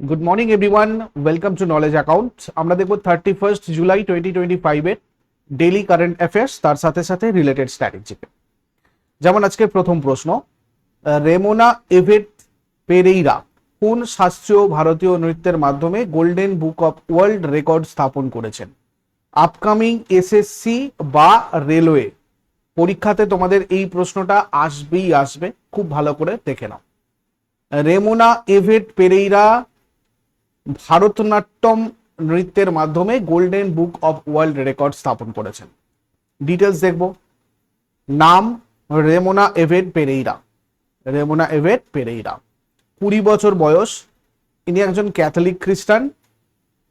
Good morning everyone welcome to knowledge account আমরা দেখব thirty first July twenty twenty ফাইভের daily current affairs তার সাথে সাথে রিলেটেড স্ট্র্যাটেজিকে যেমন আজকের প্রথম প্রশ্ন রেমোনা এভেট পেরেইরা কোন শাস্ত্রীয় ভারতীয় নৃত্যের মাধ্যমে golden book of world record স্থাপন করেছেন? আপকামিং এসএসসি বা রেলওয়ে পরীক্ষাতে তোমাদের এই প্রশ্নটা আসবেই আসবে। খুব ভালো করে দেখে নাও। রেমোনা এভেট পেরেইরা ভারতনাট্যম নৃত্যের মাধ্যমে golden book of world record স্থাপন করেছেন। ডিটেলস দেখব। নাম Remona Yvette Pereira. Remona Yvette Pereira. কুড়ি বছর বয়স। ইনি একজন ক্যাথলিক খ্রিস্টান।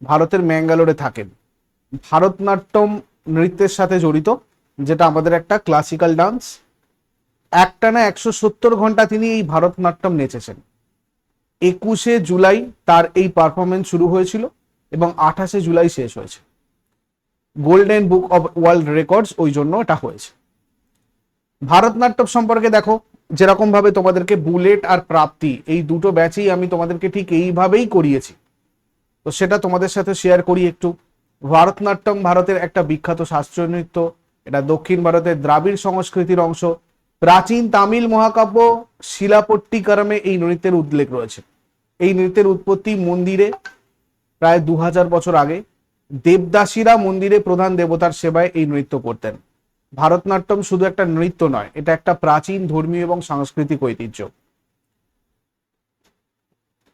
ভারতের ম্যাঙ্গালোরে থাকেন। ভারতনাট্যম নৃত্যের সাথে জড়িত, যেটা আমাদের একটা ক্লাসিক্যাল ডান্স একটানা একশো সত্তর ঘণ্টা তিনি এই ভারতনাট্যম নেচেছেন। একুশে জুলাই তার এই পারফরমেন্স শুরু হয়েছিল এবং আঠাশে জুলাই শেষ হয়েছে। Golden book of world records ওই জন্য এটা হয়েছে। ভারতনাট্যম সম্পর্কে দেখো, যেরকম ভাবে তোমাদেরকে বুলেট আর প্রাপ্তি, এই দুটো ব্যাচেই আমি তোমাদেরকে ঠিক এইভাবেই করিয়েছি। তো সেটা তোমাদের সাথে শেয়ার করি একটু। ভারতনাট্যম ভারতের একটা বিখ্যাত শাস্ত্রীয় নৃত্য, এটা দক্ষিণ ভারতের দ্রাবিড় সংস্কৃতির অংশ। প্রাচীন তামিল মহাকাব্য শিলাপট্টিকারমে এই নৃত্যের উল্লেখ রয়েছে। এই নৃত্যের উৎপত্তি মন্দিরে প্রায় দু হাজার বছর আগে। দেবদাসীরা মন্দিরে প্রধান দেবতার সেবায় এই নৃত্য করতেন। ভারতনাট্যম শুধু একটা নৃত্য নয়, এটা একটা প্রাচীন ধর্মীয় এবং সাংস্কৃতিক ঐতিহ্য।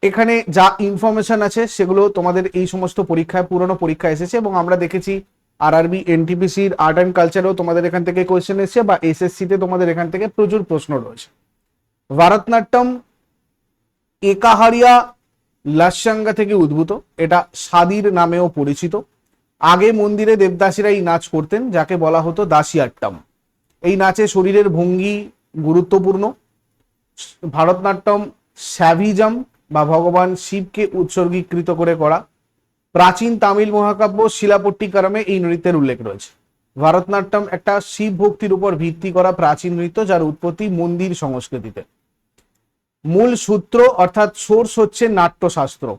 এখানে যা ইনফরমেশন আছে সেগুলো তোমাদের এই সমস্ত পরীক্ষায়, পুরনো পরীক্ষা এসেছে এবং আমরা দেখেছি আর আরবি এনটিপিসির আর্ট অ্যান্ড কালচারেও তোমাদের এখান থেকে কোয়েশ্চেন এসেছে বা এসএসসি তে তোমাদের এখান থেকে প্রচুর প্রশ্ন রয়েছে। ভারতনাট্যম একাহারিয়া লাসাঙ্গা থেকে উদ্ভূত। এটা সাদির নামেও পরিচিত। আগে মন্দিরে দেবদাসীরা এই নাচ করতেন, যাকে বলা হতো দাসিয়াট্টম। এই নাচে শরীরের ভঙ্গি গুরুত্বপূর্ণ। ভারতনাট্যম স্যাভিজম বা ভগবান শিবকে উৎসর্গীকৃত করে করা। প্রাচীন তামিল মহাকাব্য শিলাপট্টিকারমে এই নৃত্যের উল্লেখ রয়েছে। ভারতনাট্যম একটা শিব ভক্তির উপর ভিত্তি করা প্রাচীন নৃত্য যার উৎপত্তি মন্দির সংস্কৃতিতে। মূল সূত্র অর্থাৎ সোর্স হচ্ছে নাট্যশাস্ত্র।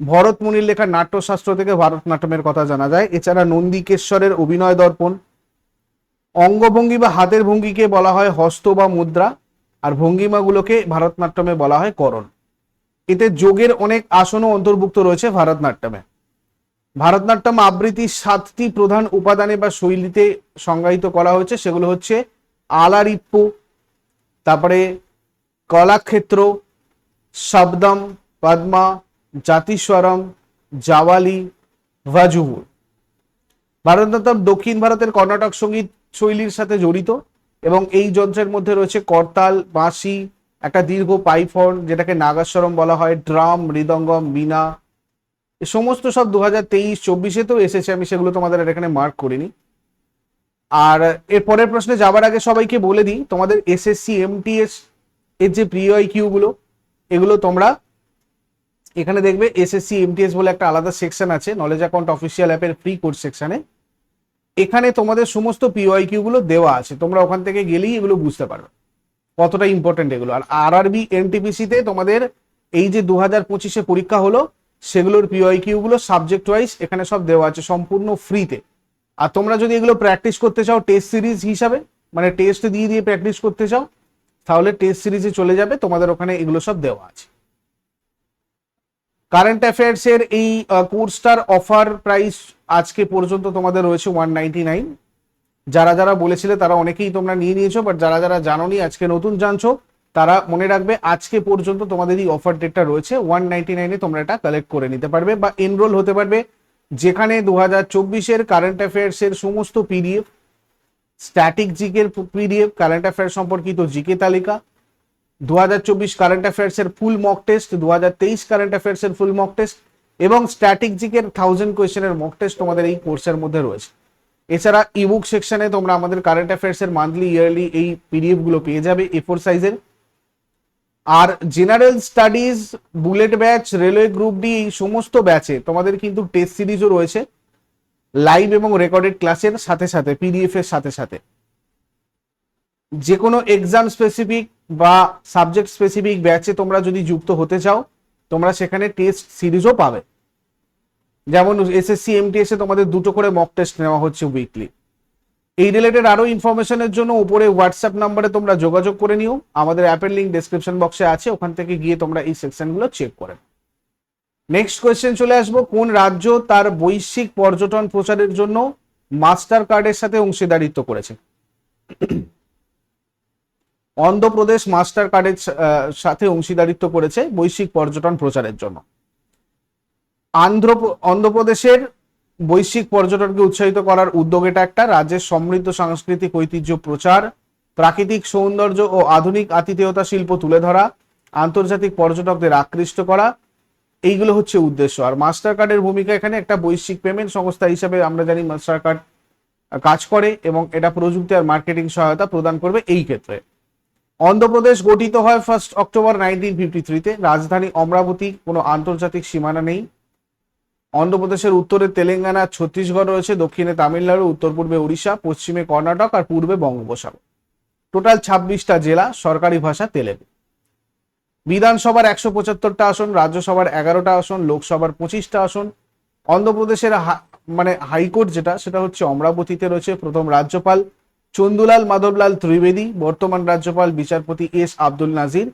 ভরত মুনির লেখা নাট্যশাস্ত্র থেকে ভারতনাট্যমের কথা জানা যায়। এছাড়া নন্দিকেশ্বরের অভিনয় দর্পণ, অঙ্গভঙ্গি বা হাতের ভঙ্গিকে বলা হয় হস্ত বা মুদ্রা, আর ভঙ্গিমাগুলোকে ভারতনাট্যমে বলা হয় করণ। এতে যোগের অনেক আসনও অন্তর্ভুক্ত রয়েছে ভারতনাট্যমে। ভারতনাট্যম আবৃত্তির সাতটি প্রধান উপাদানে বা শৈলীতে সংজ্ঞায়িত করা হয়েছে। সেগুলো হচ্ছে আলারিপ্পু, তারপরে কলাক্ষেত্র, শব্দম, পদ্মা, জাতিস্বরম, জাওয়ালি ভাজুহু ভারতনাট্যম দক্ষিণ ভারতের কর্ণাটক সংগীত শৈলীর সাথে জড়িত এবং এই যন্ত্রের মধ্যে রয়েছে করতাল, বাঁশি, একটা দীর্ঘ পাইফর্ন যেটাকে নাগাস্বরম বলা হয়, ড্রাম, মৃদঙ্গম বীণা এ সমস্ত সব দু হাজার তেইশ, চব্বিশে তো এসেছে, আমি সেগুলো তোমাদের এখানে মার্ক করিনি। আর এর পরের প্রশ্নে যাবার আগে সবাইকে বলে দিই, তোমাদের এসএসসি এমটিএস এর যে প্রিয় কিউ গুলো, এগুলো তোমরা এখানে দেখবে এসএসসি এমটিএস বলে একটা আলাদা সেকশন আছে নলেজ অ্যাকাউন্ট অফিসিয়াল অ্যাপের ফ্রি কোর্স সেকশনে এখানে তোমাদের সমস্ত পিওয়াই কিউ গুলো দেওয়া আছে, তোমরা ওখান থেকে গেলেই এগুলো বুঝতে পারবে, কতটা ইম্পর্টেন্ট এগুলো। আর আর আরবি এনটিপিসিতে তোমাদের এই যে দু হাজার পঁচিশে পরীক্ষা হলো, সেগুলোর পিওয়াই কিউ গুলো সাবজেক্ট ওয়াইজ এখানে সব দেওয়া আছে, সম্পূর্ণ ফ্রিতে আর তোমরা যদি এগুলো প্র্যাকটিস করতে চাও টেস্ট সিরিজ হিসাবে মানে টেস্ট দিয়ে দিয়ে প্র্যাকটিস করতে চাও তাহলে টেস্ট সিরিজে চলে যাবে, তোমাদের ওখানে এগুলো সব দেওয়া আছে। কারেন্ট অ্যাফেয়ার্স এর এই কোর্সটার অফার প্রাইস আজকে পর্যন্ত তোমাদের রয়েছে ওয়ান নাইনটি নাইন যারা যারা বলেছিলে তারা অনেকেই তোমরা নিয়ে নিয়েছো বাট যারা যারা জানোনি, আজকে নতুন জানছো, তারা মনে রাখবে আজকে পর্যন্ত তোমাদের এই অফার ডেটটা রয়েছে ওয়ান নাইনটি নাইনে তোমরা এটা কালেক্ট করে নিতে পারবে বা এনরোল হতে পারবে। যেখানে দু হাজার চব্বিশের কারেন্ট অ্যাফেয়ার্স এর সমস্ত পিডিএফ স্ট্যাটিক জিকের পিডিএফ কারেন্ট অ্যাফেয়ার্স সম্পর্কিত জিকে তালিকা দু হাজার চব্বিশ কারেন্ট অ্যাফেয়ার্স এর ফুল মক টেস্ট দু হাজার তেইশ কারেন্ট অ্যাফেয়ার্স এর ফুল মক টেস্ট এবং স্ট্যাটিক জিকের থাউজেন্ড কোয়েশ্চেনের মক টেস্ট তোমাদের এই কোর্সের মধ্যে রয়েছে। এছাড়া ইবুক সেকশনে তোমরা আমাদের কারেন্ট অ্যাফেয়ার্স এর মান্থলি ইয়ারলি এই পিডিএফগুলো পেয়ে যাবে এ ফোর সাইজের আর general studies bullet batch railway group D এই সমস্ত ব্যাচে তোমাদের কিন্তু টেস্ট সিরিজও রয়েছে। লাইভ এবং রেকর্ডেড ক্লাসের সাথে সাথে পিডিএফ এর সাথে সাথে। যে কোনো এক্সাম স্পেসিফিক বা সাবজেক্ট স্পেসিফিক ব্যাচে তোমরা যদি যুক্ত হতে চাও, তোমরা সেখানে টেস্ট সিরিজও পাবে। যেমন এসএসসি এমটিএস তোমাদের দুটো করে মক টেস্ট নেওয়া হচ্ছে উইকলি এই রিলেটেড আরও ইনফরমেশনের জন্য উপরে হোয়াটসঅ্যাপ নাম্বারে তোমরা যোগাযোগ করে নিও। আমাদের অ্যাপের লিঙ্ক ডেসক্রিপশন বক্সে আছে। ওখান থেকে গিয়ে তোমরা এই সেকশনগুলো চেক করে নেক্সট কোয়েশ্চেন চলে আসব, কোন রাজ্য তার বৈশ্বিক পর্যটন প্রচারের জন্য মাস্টার কার্ডের সাথে অংশীদারিত্ব করেছে? অন্ধ্রপ্রদেশ মাস্টার কার্ডের সাথে অংশীদারিত্ব করেছে বৈশ্বিক পর্যটন প্রচারের জন্য। আন্ধ্র অন্ধ্রপ্রদেশের বৈশ্বিক পর্যটনকে উৎসাহিত করার উদ্যোগ এটা একটা, রাজ্যের সমৃদ্ধ সাংস্কৃতিক ঐতিহ্য প্রচার, প্রাকৃতিক সৌন্দর্য ও আধুনিক আতিথেয়তা শিল্প তুলে ধরা, আন্তর্জাতিক পর্যটকদের আকৃষ্ট করা এইগুলো হচ্ছে উদ্দেশ্য। আর মাস্টার কার্ডের ভূমিকা এখানে একটা বৈশ্বিক পেমেন্ট সংস্থা হিসাবে আমরা জানি মাস্টার কার্ড কাজ করে এবং এটা প্রযুক্তি আর মার্কেটিং সহায়তা প্রদান করবে এই ক্ষেত্রে। অন্ধ্রপ্রদেশ গঠিত হয় ফার্স্ট অক্টোবর নাইনটিন ফিফটি থ্রিতে রাজধানী অমরাবতী, কোনো আন্তর্জাতিক সীমানা নেই। অন্ধ্রপ্রদেশের উত্তরে তেলেঙ্গানা, ছত্তিশগড় রয়েছে, দক্ষিণে তামিলনাড়ু উত্তর পূর্বে উড়িষ্যা পশ্চিমে কর্ণাটক আর পূর্বে বঙ্গোপসাগর। টোটাল ছাব্বিশটা জেলা সরকারি ভাষা তেলেগু। বিধানসভার একশো পঁচাত্তরটা আসন, রাজ্যসভার এগারোটা আসন, লোকসভার পঁচিশটা আসন। অন্ধ্রপ্রদেশের মানে হাইকোর্ট যেটা, সেটা হচ্ছে অমরাবতীতে রয়েছে। প্রথম রাজ্যপাল চন্দুলাল মাধবলাল ত্রিবেদী, বর্তমান রাজ্যপাল বিচারপতি এস আব্দুল নাজির,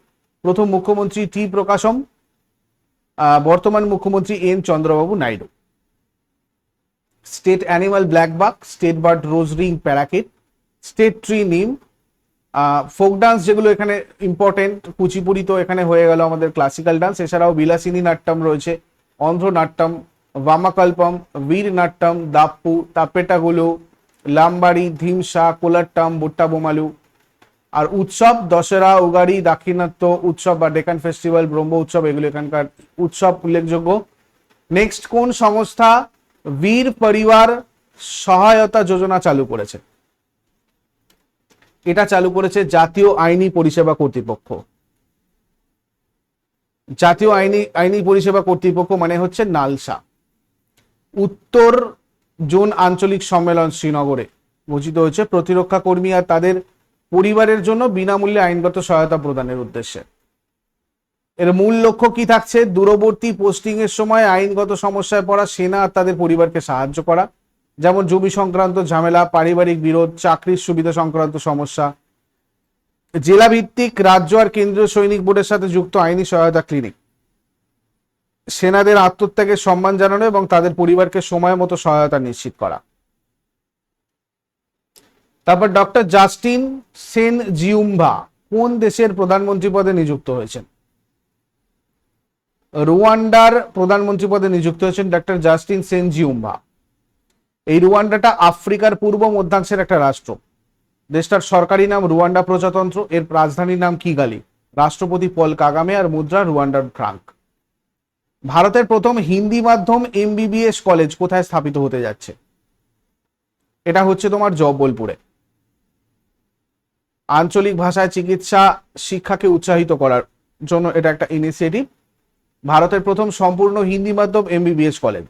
প্রথম মুখ্যমন্ত্রী টি প্রকাশম বর্তমান মুখ্যমন্ত্রী N Chandrababu Naidu. State animal blackbuck, state bird rose ring parakeet, state tree neem folk dance যেগুলো এখানে ইম্পর্টেন্ট কুচিপুড়ি তো এখানে হয়ে গেল আমাদের ক্লাসিক্যাল ডান্স এছাড়াও বিলাসিনী নাট্যম রয়েছে অন্ধ্র নাট্যম বামাকল্পম বীর নাট্যম দাপ্পু, তাপেটাগুলো, লামবাড়ি, ধিমসা, কোলাট্টাম বুট্টা বোমালু আর উৎসব দশেরা উগাড়ি, দাক্ষিণাত্য উৎসব বা ডেকান ফেস্টিভ্যাল, ব্রহ্ম উৎসব, এগুলো এখানকার উৎসব উল্লেখযোগ্য। নেক্সট, কোন সংস্থা, বীর পরিবার সহায়তা যোজনা চালু করেছে? এটা চালু করেছে জাতীয় আইনি পরিষেবা কর্তৃপক্ষ। জাতীয় আইনি আইনি পরিষেবা কর্তৃপক্ষ মানে হচ্ছে নালসা। উত্তর জোন আঞ্চলিক সম্মেলন শ্রীনগরে ঘোষিত হয়েছে। প্রতিরক্ষা কর্মী আর তাদের পরিবারের জন্য বিনামূল্যে আইনগত সহায়তা প্রদানের উদ্দেশ্যে। এর মূল লক্ষ্য কি থাকছে? দূরবর্তী পোস্টিং এর সময় আইনগত সমস্যায় পড়া সেনা আর তাদের পরিবারকে সাহায্য করা। যেমন জমি সংক্রান্ত ঝামেলা, পারিবারিক বিরোধ, চাকরির সুবিধা সংক্রান্ত সমস্যা। জেলা ভিত্তিক রাজ্য আর কেন্দ্রীয় সৈনিক বোর্ডের সাথে যুক্ত আইনি সহায়তা ক্লিনিক। সেনাদের আত্মত্যাগের সম্মান জানানো এবং তাদের পরিবারকে সময় মতো সহায়তা নিশ্চিত করা। তারপর ডক্টর জাস্টিন সেন জিউম্বা কোন দেশের প্রধানমন্ত্রী পদে নিযুক্ত হয়েছেন? রুয়ান্ডার প্রধানমন্ত্রী পদে নিযুক্ত হয়েছেন ডক্টর জাস্টিন সেন জিউম্বা এই রুয়ান্ডাটা আফ্রিকার পূর্ব মধ্যাংশের একটা রাষ্ট্র। দেশটার সরকারি নাম রুয়ান্ডা প্রজাতন্ত্র, এর রাজধানীর নাম কিগালি। রাষ্ট্রপতি পল কাগামে আর মুদ্রা রুয়ান্ডার ফ্রাঙ্ক। ভারতের প্রথম হিন্দি মাধ্যম এমবিবিএস কলেজ কোথায় স্থাপিত হতে যাচ্ছে? এটা হচ্ছে তোমার জব্বলপুরে আঞ্চলিক ভাষায় চিকিৎসা শিক্ষাকে উৎসাহিত করার জন্য এটা একটা ইনিশিয়েটিভ ভারতের প্রথম সম্পূর্ণ হিন্দি মাধ্যম এমবিবিএস কলেজ।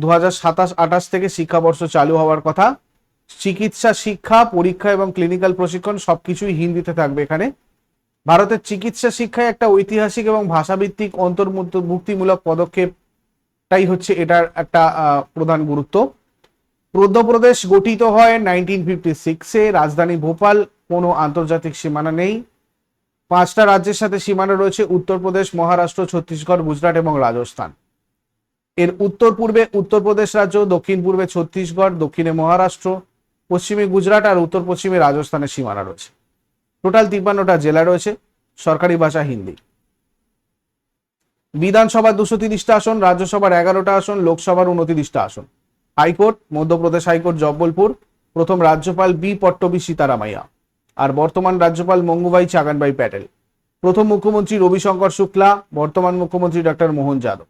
দু হাজার সাতাশ আঠাশ থেকে শিক্ষাবর্ষ চালু হওয়ার কথা। চিকিৎসা, শিক্ষা, পরীক্ষা এবং ক্লিনিক্যাল প্রশিক্ষণ সবকিছুই হিন্দিতে থাকবে এখানে। ভারতের চিকিৎসা শিক্ষায় একটা ঐতিহাসিক এবং ভাষাভিত্তিক অন্তর্ভুক্তিমূলক পদক্ষেপটাই হচ্ছে এটার একটা প্রধান গুরুত্ব। মধ্যপ্রদেশ গঠিত হয় নাইনটিন ফিফটি সিক্সে রাজধানী ভোপাল, কোনো আন্তর্জাতিক সীমানা নেই। পাঁচটা রাজ্যের সাথে সীমানা রয়েছে। উত্তরপ্রদেশ, মহারাষ্ট্র, ছত্তিশগড়, গুজরাট এবং রাজস্থান। এর উত্তর পূর্বে উত্তরপ্রদেশ রাজ্য, দক্ষিণ পূর্বে ছত্তিশগড়, দক্ষিণে মহারাষ্ট্র, পশ্চিমে গুজরাট আর উত্তর পশ্চিমে রাজস্থানের সীমানা রয়েছে। টোটাল তিপ্পান্নটা জেলা রয়েছে, সরকারি ভাষা হিন্দি। বিধানসভার দুশো তিরিশটা আসন, রাজ্যসভার এগারোটা আসন, লোকসভার উনতিরিশটা আসন। হাইকোর্ট, মধ্যপ্রদেশ হাইকোর্ট, জব্বলপুর, প্রথম রাজ্যপাল বি পট্টবী সীতারামাইয়া আর বর্তমান রাজ্যপাল মঙ্গুবাই চাগানবাই প্যাটেল। প্রথম মুখ্যমন্ত্রী রবিশঙ্কর শুক্লা, বর্তমান মুখ্যমন্ত্রী doctor Mohan Yadav.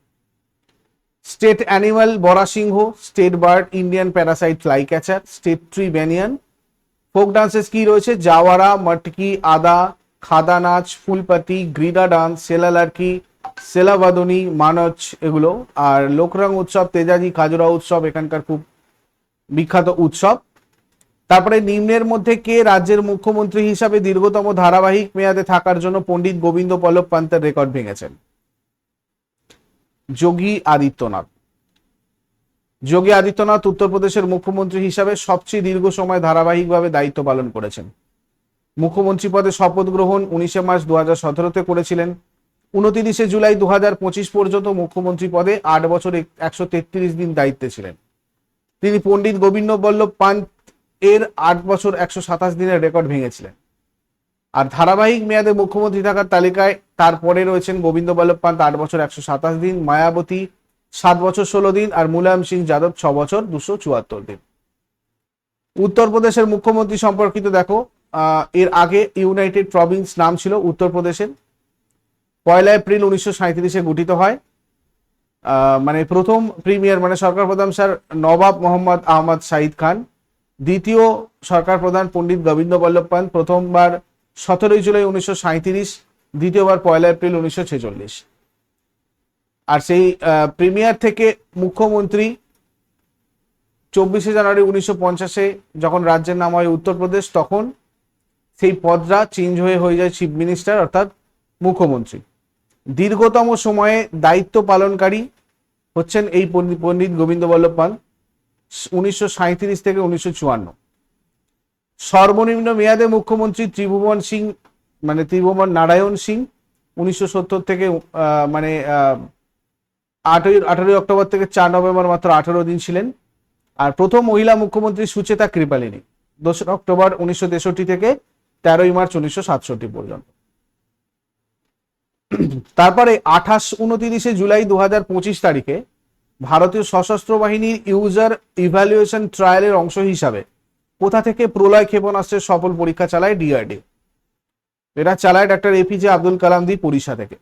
State animal barasingha, state bird, Indian paradise flycatcher, state tree banyan folk dances কি রয়েছে? জাওয়ারা, মটকি, আদা, খাদা নাচ, ফুলপাতি, গ্রিডা ডান্স সেলালার্কি সেলাবাদনী মানচ এগুলো। আর লোকরং উৎসব, তেজাজি, খাজুরা উৎসব, এখানকার খুব বিখ্যাত উৎসব। তারপরে নিম্নের মধ্যে কে রাজ্যের মুখ্যমন্ত্রী হিসাবে দীর্ঘতম ধারাবাহিক মেয়াদে থাকার জন্য পণ্ডিত গোবিন্দ পল্লব পান্তের রেকর্ড ভেঙেছেন? যোগী আদিত্যনাথ। যোগী আদিত্যনাথ উত্তরপ্রদেশের মুখ্যমন্ত্রী হিসাবে সবচেয়ে দীর্ঘ সময় ধারাবাহিকভাবে দায়িত্ব পালন করেছেন। মুখ্যমন্ত্রী পদে শপথ গ্রহণ উনিশে মার্চ দু হাজার সতেরোতে করেছিলেন। উনতিরিশে জুলাই দু হাজার পঁচিশ পর্যন্ত মুখ্যমন্ত্রী পদে আট বছর একশো তেত্রিশ দিন দায়িত্বে ছিলেন। তিনি পণ্ডিত গোবিন্দ বল্লভ পান্ত এর আট বছর একশো সাতাশ দিনের রেকর্ড ভেঙেছিলেন। আর ধারাবাহিক মেয়াদে মুখ্যমন্ত্রী থাকার তালিকায় তারপরে রয়েছেন গোবিন্দ বল্লভ পান্ত, আট বছর একশো সাতাশ দিন, মায়াবতী সাত বছর ষোলো দিন আর মুলায়ম সিং যাদব ছ বছর দুশো চুয়াত্তর দিন। উত্তরপ্রদেশের মুখ্যমন্ত্রী সম্পর্কিত দেখো এর আগে ইউনাইটেড প্রভিন্স নাম ছিল উত্তরপ্রদেশের। পয়লা এপ্রিল উনিশশো সাঁত্রিশে গঠিত হয়। মানে প্রথম প্রিমিয়ার মানে সরকার প্রধান স্যার নবাব মোহাম্মদ আহমদ শাহিদ খান। দ্বিতীয় সরকার প্রধান পণ্ডিত গোবিন্দ বল্লভ পান্ত, প্রথমবার সতেরোই জুলাই উনিশশো সাঁত্রিশ দ্বিতীয়বার পয়লা এপ্রিল উনিশশো ছেচল্লিশ। আর সেই প্রিমিয়ার থেকে মুখ্যমন্ত্রী চব্বিশে জানুয়ারি উনিশশো পঞ্চাশে যখন রাজ্যের নাম হয় উত্তরপ্রদেশ, তখন সেই পদটা চেঞ্জ হয়ে হয়ে যায় চিফ মিনিস্টার অর্থাৎ মুখ্যমন্ত্রী। দীর্ঘতম সময়ে দায়িত্ব পালনকারী হচ্ছেন এই পণ্ডিত গোবিন্দ বল্লভ পান্ত উনিশশো থেকে উনিশশো চুয়ান্ন। সর্বনিম্ন মেয়াদে মুখ্যমন্ত্রী ত্রিভুবন সিং মানে ত্রিভুবন নারায়ণ সিং, উনিশশো সত্তর থেকে মানে আটই, আঠারোই অক্টোবর থেকে চার নভেম্বর মাত্র আঠারো দিন ছিলেন। আর প্রথম মহিলা মুখ্যমন্ত্রী সুচেতা কৃপালিনী দোসরা অক্টোবর উনিশশো তেষট্টি থেকে তেরোই মার্চ উনিশশো সাতষট্টি পর্যন্ত। তারপরে আঠাশ উনতিরিশে জুলাই দু পঁচিশ তারিখে ভারতীয় সশস্ত্র বাহিনীর ইউজার ইভ্যালুয়েশন ট্রায়ালের অংশ হিসাবে কোথা থেকে প্রলয় ক্ষেপণাস্ত্রের সফল পরীক্ষা চালায় ডিআরডি এটা চালায় doctor A P J Abdul Kalam দি পরিষা থেকে।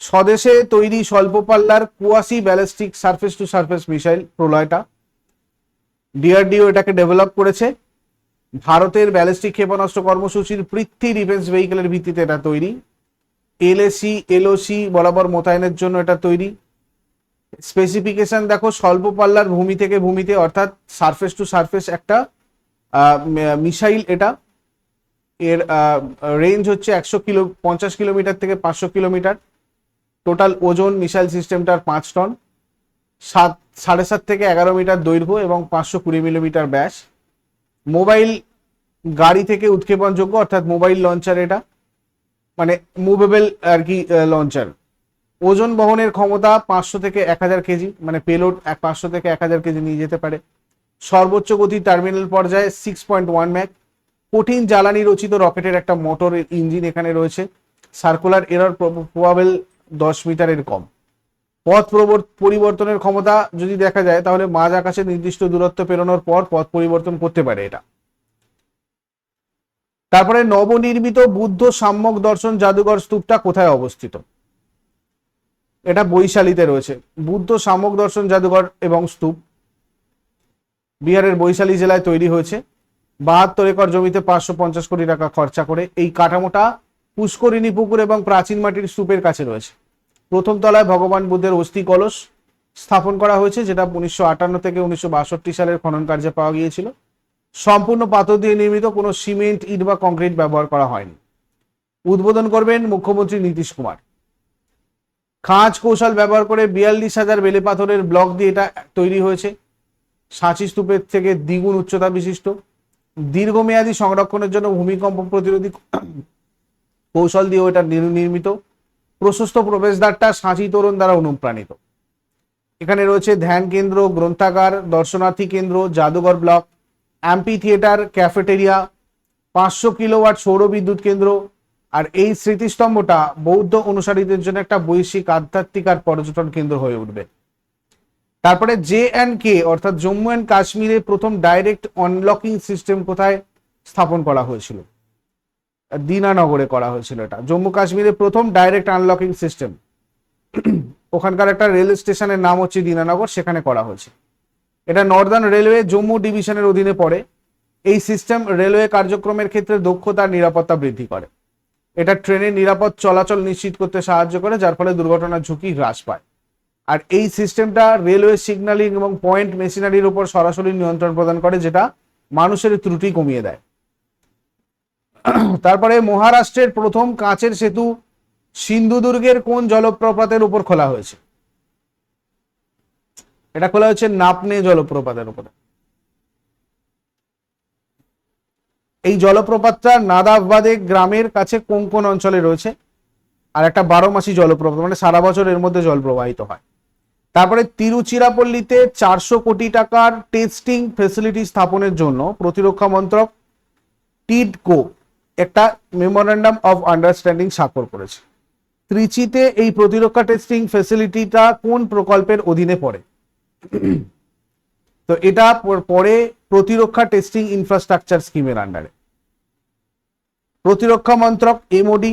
স্বদেশে তৈরি স্বল্প পাল্লার quasi ballistic surface to surface missile প্রলয়টা। DRDO এটাকে ডেভেলপ করেছে। ভারতের ব্যালিস্টিক ক্ষেপণাস্ত্র কর্মসূচির পৃথ্বী ডিফেন্স ভেহিকেলের ভিত্তিতে এটা তৈরি। এলএসি, এলওসি বরাবর মোতায়েনের জন্য এটা তৈরি। স্পেসিফিকেশন দেখো স্বল্প পাল্লার ভূমি থেকে ভূমিতে, অর্থাৎ সারফেস টু সারফেস একটা মিসাইল এটা। এর রেঞ্জ হচ্ছে একশো কিলো, পঞ্চাশ কিলোমিটার থেকে পাঁচশো কিলোমিটার। টোটাল ওজন মিসাইল সিস্টেমটার পাঁচ টন। সাত, সাড়ে সাত থেকে এগারো মিটার দৈর্ঘ্য এবং পাঁচশো কুড়ি মিলিমিটার ব্যাস। মোবাইল গাড়ি থেকে উৎক্ষেপণযোগ্য, অর্থাৎ মোবাইল লঞ্চার এটা। মানে মুভেবল আর কি লঞ্চার। ওজন বহনের ক্ষমতা পাঁচশো থেকে এক হাজার কেজি মানে পেলোড এক পাঁচশো থেকে এক হাজার কেজি নিয়ে যেতে পারে। সর্বোচ্চ গতি টার্মিনাল পর্যায়ে সিক্স পয়েন্ট ওয়ান ম্যাক কঠিন জ্বালানি রচিত রকেটের একটা মোটরের ইঞ্জিন এখানে রয়েছে। সার্কুলার এরর প্রবাবেল দশ মিটারের কম। পথ প্রবর- পরিবর্তনের ক্ষমতা যদি দেখা যায়, তাহলে মাঝ আকাশে নির্দিষ্ট দূরত্ব পেরোনোর পর পথ পরিবর্তন করতে পারে এটা। তারপরে নবনির্মিত বুদ্ধ সাম্যক দর্শন জাদুঘর স্তূপটা কোথায় অবস্থিত? এটা বৈশালীতে রয়েছে। বুদ্ধ সাম্যক দর্শন জাদুঘর এবং স্তূপ। বিহারের বৈশালী জেলায় তৈরি হয়েছে। বাহাত্তর একর জমিতে পাঁচশো পঞ্চাশ কোটি টাকা খরচা করে এই কাঠামোটা পুষ্করিণী পুকুর এবং প্রাচীন মাটির স্তূপের কাছে রয়েছে। প্রথম তলায় ভগবান বুদ্ধের অস্থি কলস স্থাপন করা হয়েছে, যেটা উনিশশো আটান্ন থেকে উনিশশো বাষট্টি সালের খনন কার্যে পাওয়া গিয়েছিল। সম্পূর্ণ পাথর দিয়ে নির্মিত কোনো সিমেন্ট, ইট বা কংক্রিট ব্যবহার করা হয়নি। উদ্বোধন করবেন মুখ্যমন্ত্রী নীতিশ কুমার। খাঁজ কৌশল ব্যবহার করে বিয়াল্লিশ হাজার বেলে পাথরের ব্লক দিয়ে এটা তৈরি হয়েছে। সাঁচি স্তূপের থেকে দ্বিগুণ উচ্চতা বিশিষ্ট। দীর্ঘমেয়াদী সংরক্ষণের জন্য ভূমিকম্প প্রতিরোধী কৌশল দিয়েও এটা নির- নির্মিত। প্রশস্ত প্রবেশদ্বারটা সাঁচি তোরণ দ্বারা অনুপ্রাণিত। এখানে রয়েছে ধ্যান কেন্দ্র, গ্রন্থাগার, দর্শনার্থী কেন্দ্র, জাদুঘর ব্লক, অ্যাম্পি থিয়েটার, ক্যাফেটেরিয়া, পাঁচশো কিলোওয়াট সৌর বিদ্যুৎ কেন্দ্র আর এই স্মৃতিস্তম্ভটা বৌদ্ধ অনুসারীদের জন্য একটা বৈশ্বিক আধ্যাত্মিক আর পর্যটন কেন্দ্র হয়ে উঠবে। তারপরে জে অ্যান্ড কে, অর্থাৎ জম্মু অ্যান্ড কাশ্মীরে প্রথম ডাইরেক্ট অনলকিং সিস্টেম কোথায় স্থাপন করা হয়েছিল? দিনানগরে করা হয়েছিল এটা। জম্মু কাশ্মীরে প্রথম ডাইরেক্ট আনলকিং সিস্টেম। ওখানকার একটা রেল স্টেশনের নাম হচ্ছে দিনানগর, সেখানে করা হয়েছে। এটা নর্দার্ন রেলওয়ে জম্মু ডিভিশনের অধীনে পড়ে। এই সিস্টেম রেলওয়ে কার্যক্রমের ক্ষেত্রে দক্ষতা নিরাপত্তা বৃদ্ধি করে। এটা ট্রেনের নিরাপদ চলাচল নিশ্চিত করতে সাহায্য করে, যার ফলে দুর্ঘটনার ঝুঁকি হ্রাস পায়। আর এই সিস্টেমটা রেলওয়ে সিগন্যালিং এবং পয়েন্ট মেশিনারির উপর সরাসরি নিয়ন্ত্রণ প্রদান করে, যেটা মানুষের ত্রুটি কমিয়ে দেয়। তারপরে মহারাষ্ট্রের প্রথম কাঁচের সেতু সিন্ধু দুর্গের কোন জলপ্রপাতের উপর খোলা হয়েছে? এটা খোলা হয়েছে নাপনে জলপ্রপাতের উপরে। এই জলপ্রপাতটা নাদাবাদে গ্রামের কাছে কোন কোন অঞ্চলে রয়েছে? আর একটা বারো মাসি জলপ্রপাত মানে সারা বছর এর মধ্যে জল প্রবাহিত হয়। তারপরে তিরুচিরাপল্লীতে চারশো কোটি টাকার টেস্টিং ফেসিলিটি স্থাপনের জন্য প্রতিরক্ষা মন্ত্রক টিডকো একটা মেমোরেন্ডাম অফ আন্ডারস্ট্যান্ডিং স্বাক্ষর করেছে। ত্রিচিতে এই প্রতিরক্ষা টেস্টিং ফেসিলিটিটা কোন প্রকল্পের অধীনে পড়ে? তো এটা পরে প্রতিরক্ষা টেস্টিং ইনফ্রাস্ট্রাকচার স্কিমের আন্ডারে প্রতিরক্ষা মন্ত্রক MOD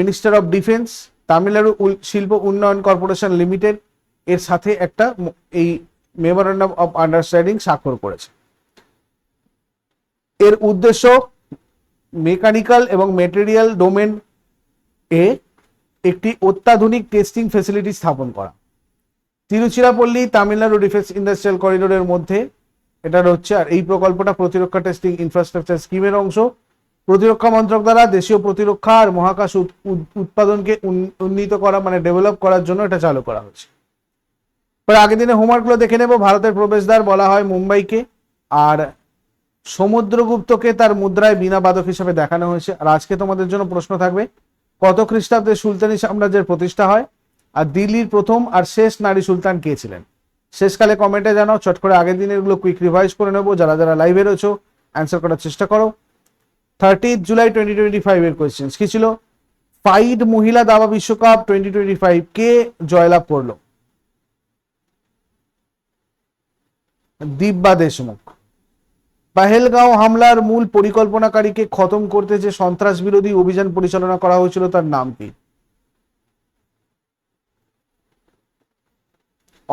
minister of defence Tamil Nadu শিল্প উন্নয়ন কর্পোরেশন লিমিটেড এর সাথে একটা এই মেমোরেন্ডাম অফ আন্ডারস্ট্যান্ডিং স্বাক্ষর করেছে। এর উদ্দেশ্য মেকানিক্যাল এবং মেটেরিয়াল ডোমেন এ একটি অত্যাধুনিক টেস্টিং ফেসিলিটি স্থাপন করা। তিরুচিরাপল্লী তামিলনাড়ু ডিফেন্স ইন্ডাস্ট্রিয়াল করিডোরের মধ্যে এটা হচ্ছে, আর এই প্রকল্পটা প্রতিরক্ষা টেস্টিং ইনফ্রাস্ট্রাকচার স্কিমের অংশ। প্রতিরক্ষা মন্ত্রক দ্বারা দেশীয় প্রতিরক্ষা আর মহাকাশ উৎ- উৎ- উৎপাদনকে উন- উন্নীত করা মানে ডেভেলপ করার জন্য এটা চালু করা হয়েছে। আগের দিনে হোমওয়ার্কগুলো দেখে নেব। ভারতের প্রবেশদ্বার বলা হয় মুম্বাইকে, আর সমুদ্রগুপ্তকে তার মুদ্রায় বিনা বাদক হিসেবে দেখানো হয়েছে। আর আজকে তোমাদের জন্য প্রশ্ন থাকবে, কত খ্রিস্টাব্দে সুলতানি সাম্রাজ্যের প্রতিষ্ঠা হয়? আর দিল্লির প্রথম আর শেষ নারী সুলতান কে ছিলেন? শেষকালে কমেন্টে জানাও, চট করে আগের দিনেরগুলো কুইক রিভাইজ করে নেব। যারা যারা লাইভে রয়েছো অ্যান্সার করার চেষ্টা করো। Thirty July twenty twenty five এর কোয়েশ্চেন কি ছিল? ফাইড মহিলা দাবা বিশ্বকাপ টোয়েন্টি টোয়েন্টি ফাইভ কে জয়লাভ করল? দিব্যা দেশমুখ। পাহেলগাঁও হামলার মূল পরিকল্পনাকারীকে খতম করতে যে সন্ত্রাস বিরোধী অভিযান পরিচালনা করা হয়েছিল, তার নাম কি?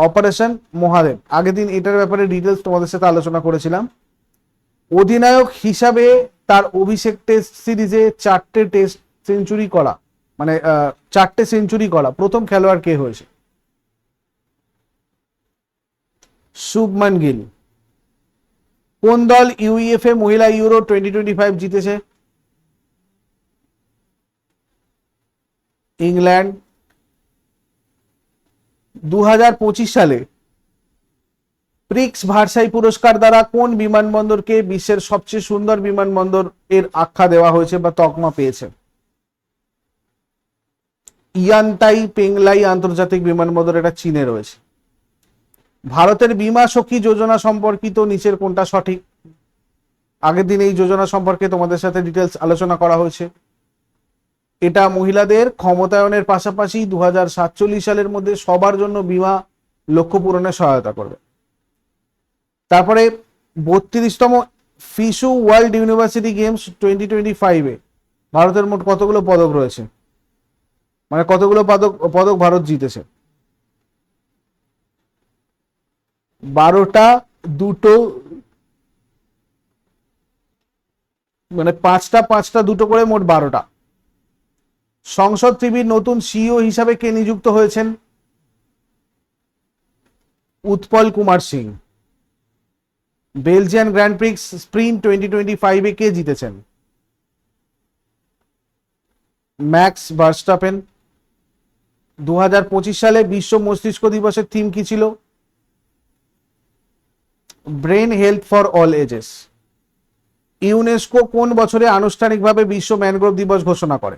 অপারেশন মহাদেব। আগের দিন এটার ব্যাপারে ডিটেলস তোমাদের সাথে আলোচনা করেছিলাম। অধিনায়ক হিসাবে তার অভিষেক টেস্ট সিরিজে চারটে টেস্ট সেঞ্চুরি করা। মানে চারটে সেঞ্চুরি করা। প্রথম খেলোয়াড় কে হয়েছে? শুভমান গিল। কোন দল ইউইএফএ মহিলা ইউরো টোয়েন্টি টোয়েন্টি ফাইভ জিতেছে? ইংল্যান্ড। দু হাজার পঁচিশ সালে প্রিক্স ভার্সাই পুরস্কার দ্বারা কোন বিমানবন্দরকে বিশ্বের সবচেয়ে সুন্দর বিমানবন্দর এর আখ্যা দেওয়া হয়েছে বা তকমা পেয়েছে? ইয়ানতাই পেংলাই আন্তর্জাতিক বিমানবন্দর, এটা চীনে রয়েছে। ভারতের বীমা সখী যোজনা সম্পর্কিত নিচের কোনটা সঠিক? আগের দিন এই যোজনা সম্পর্কে তোমাদের সাথে ডিটেলস আলোচনা করা হয়েছে। এটা মহিলাদের ক্ষমতায়নের পাশাপাশি দু হাজার সাতচল্লিশ সালের মধ্যে সবার জন্য বীমা লক্ষ্য পূরণে সহায়তা করবে। তারপরে বত্রিশতম FISU world university games twenty twenty ফাইভে ভারতের মোট কতগুলো পদক রয়েছে? মানে কতগুলো পদক পদক ভারত জিতেছে? বারোটা, দুটো মানে পাঁচটা পাঁচটা, দুটো করে মোট বারোটা। সংসদ টিভির নতুন সিইও হিসাবে কে নিযুক্ত হয়েছেন? Utpal Kumar Singh. Belgian grand prix sprint twenty twenty ফাইভে কে জিতেছেন? Max Verstappen. দু সালে বিশ্ব মস্তিষ্ক দিবসের থিম কি ছিল? Brain health for all ages. UNESCO কোন বছরে আনুষ্ঠানিকভাবে বিশ্ব ম্যানগ্রোভ দিবস ঘোষণা করে?